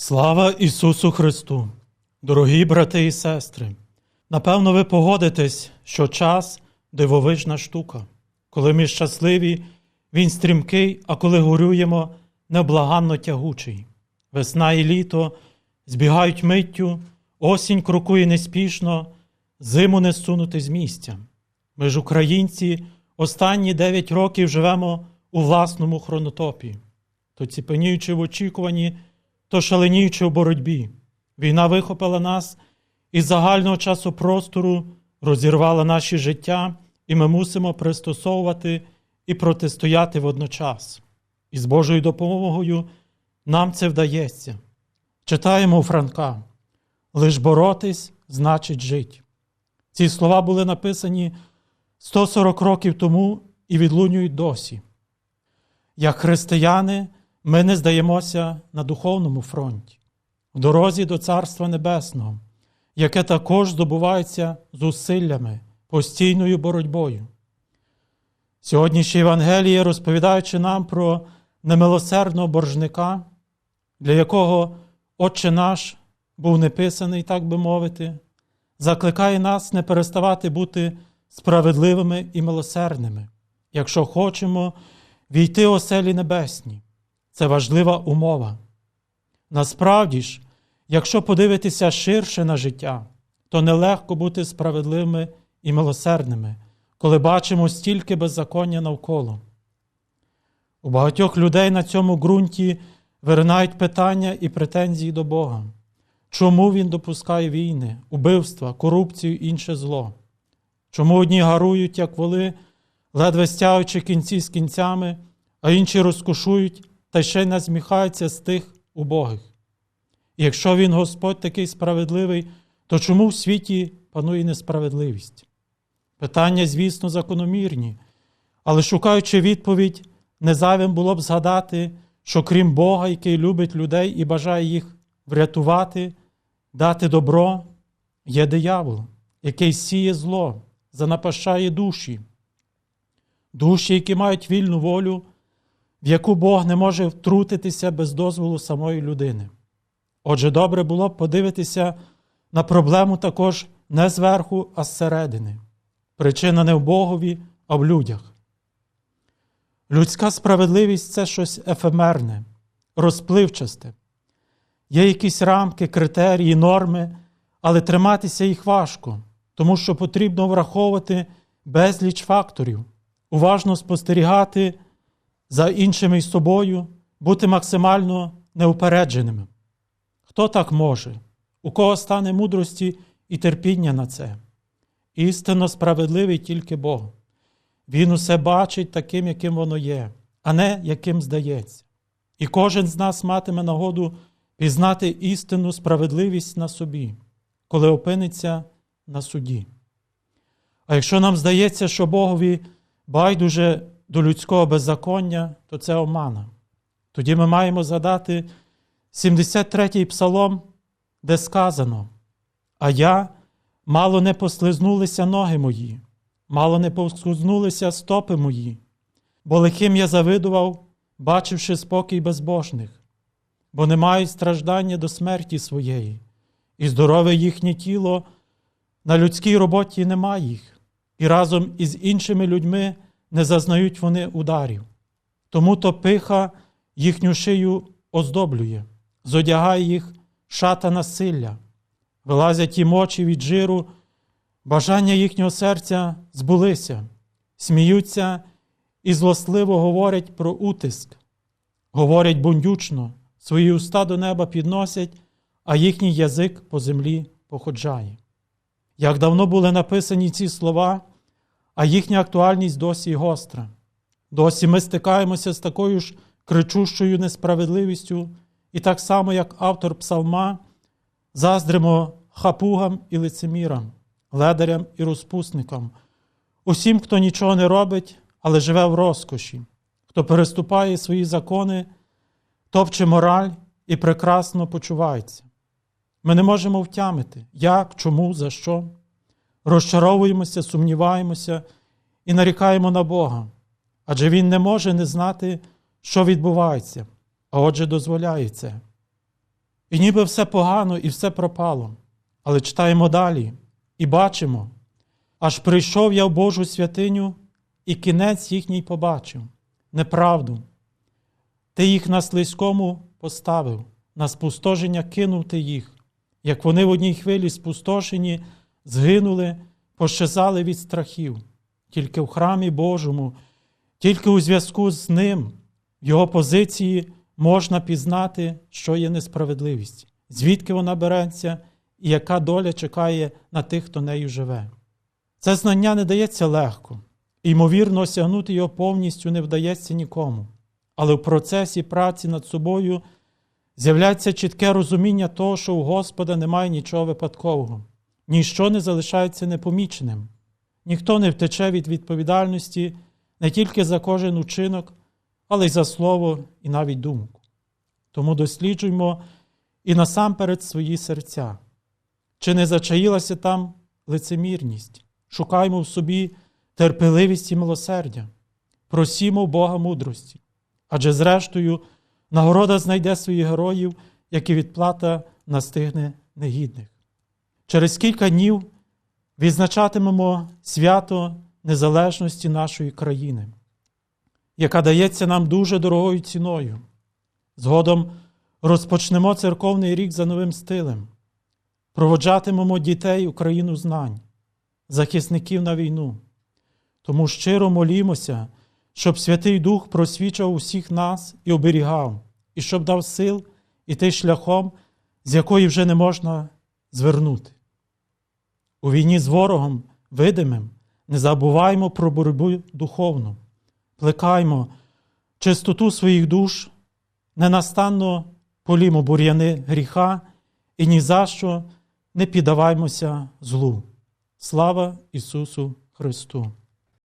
Слава Ісусу Христу! Дорогі брати і сестри! Напевно, ви погодитесь, що час дивовижна штука. Коли ми щасливі, він стрімкий, а коли горюємо, неблаганно тягучий. Весна і літо збігають миттю, осінь крокує неспішно, зиму не сунути з місця. Ми ж, українці, останні дев'ять років живемо у власному хронотопі, то ціпеніючи в очікуванні, то шаленіючи в боротьбі. Війна вихопила нас із загального часу простору, розірвала наші життя, і ми мусимо пристосовувати і протистояти водночас. І з Божою допомогою нам це вдається. Читаємо у Франка: лиш боротись значить жить. Ці слова були написані 140 років тому і відлунюють досі. Як християни, ми не здаємося на духовному фронті, в дорозі до Царства Небесного, яке також здобувається зусиллями, постійною боротьбою. Сьогоднішнє Євангеліє, розповідаючи нам про немилосердного боржника, для якого Отче наш був неписаний, так би мовити, закликає нас не переставати бути справедливими і милосердними, якщо хочемо війти оселі небесні. Це важлива умова. Насправді ж, якщо подивитися ширше на життя, то нелегко бути справедливими і милосердними, коли бачимо стільки беззаконня навколо. У багатьох людей на цьому ґрунті виринають питання і претензії до Бога. Чому Він допускає війни, убивства, корупцію і інше зло? Чому одні гарують, як воли, ледве стягуючи кінці з кінцями, а інші розкошують та ще й насміхаються з тих убогих? Якщо він Господь такий справедливий, то чому в світі панує несправедливість? Питання, звісно, закономірні, але шукаючи відповідь, незайвим було б згадати, що крім Бога, який любить людей і бажає їх врятувати, дати добро, є диявол, який сіє зло, занапащає душі, душі, які мають вільну волю, в яку Бог не може втрутитися без дозволу самої людини. Отже, добре було б подивитися на проблему також не зверху, а зсередини. Причина не в Богові, а в людях. Людська справедливість це щось ефемерне, розпливчасте. Є якісь рамки, критерії, норми, але триматися їх важко, тому що потрібно враховувати безліч факторів, уважно спостерігати за іншими і собою, бути максимально неупередженими. Хто так може? У кого стане мудрості і терпіння на це? Істинно справедливий тільки Бог. Він усе бачить таким, яким воно є, а не яким здається. І кожен з нас матиме нагоду пізнати істинну справедливість на собі, коли опиниться на суді. А якщо нам здається, що Богові байдуже до людського беззаконня, то це омана. Тоді ми маємо згадати 73-й псалом, де сказано: А я мало не послизнулися ноги мої, мало не послизнулися стопи мої, бо лихим я завидував, бачивши спокій безбожних, бо не мають страждання до смерті своєї, і здорове їхнє тіло, на людській роботі нема їх, і разом із іншими людьми не зазнають вони ударів. Тому то пиха їхню шию оздоблює, зодягає їх шата насилля, вилазять їм очі від жиру, бажання їхнього серця збулися, сміються і злосливо говорять про утиск, говорять бундючно, свої уста до неба підносять, а їхній язик по землі походжає. Як давно були написані ці слова, а їхня актуальність досі гостра. Досі ми стикаємося з такою ж кричущою несправедливістю, і так само, як автор псалма, заздримо хапугам і лицемірам, ледарям і розпусникам, усім, хто нічого не робить, але живе в розкоші, хто переступає свої закони, топче мораль і прекрасно почувається. Ми не можемо втямити, як, чому, за що. Розчаровуємося, сумніваємося і нарікаємо на Бога, адже Він не може не знати, що відбувається, а отже, дозволяє це. І ніби все погано і все пропало. Але читаємо далі і бачимо, аж прийшов я в Божу святиню, і кінець їхній побачив неправду. Ти їх на слизькому поставив, на спустошення кинув ти їх, як вони в одній хвилі спустошені, згинули, пощезали від страхів, тільки в храмі Божому, тільки у зв'язку з ним, в його позиції можна пізнати, що є несправедливість, звідки вона береться і яка доля чекає на тих, хто нею живе. Це знання не дається легко, ймовірно, осягнути його повністю не вдається нікому. Але в процесі праці над собою з'являється чітке розуміння того, що у Господа немає нічого випадкового, ніщо не залишається непоміченим, ніхто не втече від відповідальності не тільки за кожен учинок, але й за слово і навіть думку. Тому досліджуємо і насамперед свої серця. Чи не зачаїлася там лицемірність? Шукаймо в собі терпеливість і милосердя, просімо Бога мудрості, адже зрештою нагорода знайде своїх героїв, як і відплата настигне негідних. Через кілька днів відзначатимемо свято незалежності нашої країни, яка дається нам дуже дорогою ціною. Згодом розпочнемо церковний рік за новим стилем, проводжатимемо дітей у країну знань, захисників на війну. Тому щиро молімося, щоб Святий Дух просвічав усіх нас і оберігав, і щоб дав сил іти шляхом, з якої вже не можна звернути. У війні з ворогом видимим не забуваймо про боротьбу духовну, плекаймо чистоту своїх душ, ненастанно полімо бур'яни гріха і ні за що не піддаваймося злу. Слава Ісусу Христу!